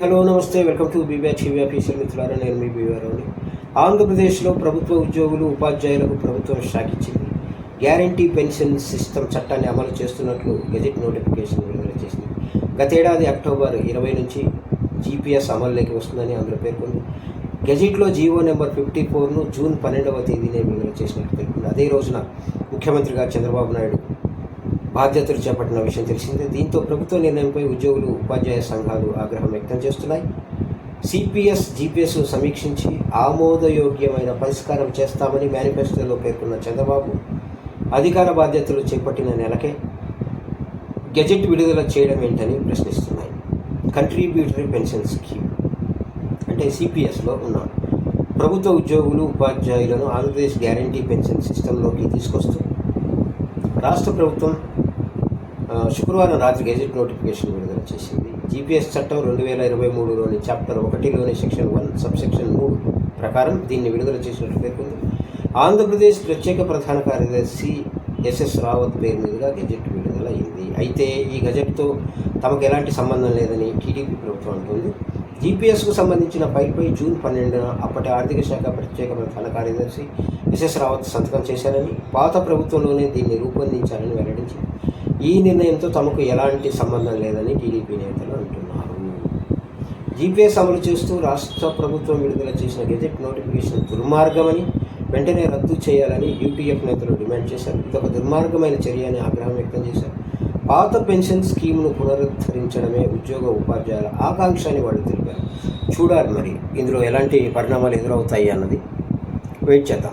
Hello నమస్తే. Welcome to BBR TV officer మిత్రులారా నేను మీ బీవీఆర్ని ఆంధ్రప్రదేశ్లో ప్రభుత్వ ఉద్యోగులు ఉపాధ్యాయులకు ప్రభుత్వం షాక్ ఇచ్చింది. గ్యారంటీ పెన్షన్ సిస్టమ్ చట్టాన్ని అమలు చేస్తున్నట్లు గెజెట్ నోటిఫికేషన్ విడుదల చేసింది. గతేడాది అక్టోబర్ ఇరవై నుంచి జీపీఎస్ అమల్లోకి వస్తుందని అందులో పేర్కొంది. గెజిట్లో జీవో నెంబర్ ఫిఫ్టీ ఫోర్ను జూన్ పన్నెండవ తేదీనే విడుదల చేసినట్టు పేర్కొంది అదే రోజున ముఖ్యమంత్రిగా చంద్రబాబు నాయుడు బాధ్యతలు చేపట్టిన విషయం తెలిసిందే. దీంతో ప్రభుత్వ నిర్ణయంపై ఉద్యోగులు ఉపాధ్యాయ సంఘాలు ఆగ్రహం వ్యక్తం చేస్తున్నాయి. సిపిఎస్ జీపీఎస్ సమీక్షించి ఆమోదయోగ్యమైన పరిష్కారం చేస్తామని మేనిఫెస్టోలో పేర్కొన్న చంద్రబాబు అధికార బాధ్యతలు చేపట్టిన నెలకే గెజెట్ విడుదల చేయడం ఏంటని ప్రశ్నిస్తున్నాయి. కంట్రిబ్యూటరీ పెన్షన్ స్కీమ్ అంటే సిపిఎస్లో ఉన్న ప్రభుత్వ ఉద్యోగులు ఉపాధ్యాయులను ఆంధ్రప్రదేశ్ గ్యారంటీ పెన్షన్ సిస్టంలోకి తీసుకొస్తూ రాష్ట్ర ప్రభుత్వం శుక్రవారం రాత్రి గెజెట్ నోటిఫికేషన్ విడుదల చేసింది. జీపీఎస్ చట్టం రెండు వేల ఇరవై మూడులోని చాప్టర్ ఒకటిలోని సెక్షన్ వన్ సబ్సెక్షన్ మూడు ప్రకారం దీన్ని విడుదల చేసినట్టు పేర్కొంది. ఆంధ్రప్రదేశ్ ప్రత్యేక ప్రధాన కార్యదర్శి ఎస్ఎస్ రావత్ పేరు మీదుగా గెజెట్ విడుదల అయింది అయితే ఈ గెజెట్తో తమకు ఎలాంటి సంబంధం లేదని టీడీపీ ప్రభుత్వం అంటుంది. జీపీఎస్కు సంబంధించిన ఫైల్పై జూన్ పన్నెండున అప్పటి ఆర్థిక శాఖ ప్రత్యేక ప్రధాన కార్యదర్శి ఎస్ఎస్ రావత్ సంతకం చేశారని పాత ప్రభుత్వంలోనే దీన్ని రూపొందించారని వెల్లడించింది. ఈ నిర్ణయంతో తమకు ఎలాంటి సంబంధం లేదని టీడీపీ నేతలు అంటున్నారు. జీపీఎస్ అమలు చేస్తూ రాష్ట్ర ప్రభుత్వం విడుదల చేసిన గెజెట్ నోటిఫికేషన్ దుర్మార్గమని వెంటనే రద్దు చేయాలని యూపీఎఫ్ నేతలు డిమాండ్ చేశారు. ఇదొక దుర్మార్గమైన చర్య అని ఆగ్రహం వ్యక్తం చేశారు. పాత పెన్షన్ స్కీమ్ను పునరుద్ధరించడమే ఉద్యోగ ఉపాధ్యాయుల ఆకాంక్ష అని వాళ్ళు తెలిపారు. చూడాలి మరి ఇందులో ఎలాంటి పరిణామాలు ఎదురవుతాయి అన్నది. వెయిట్ చేద్దాం.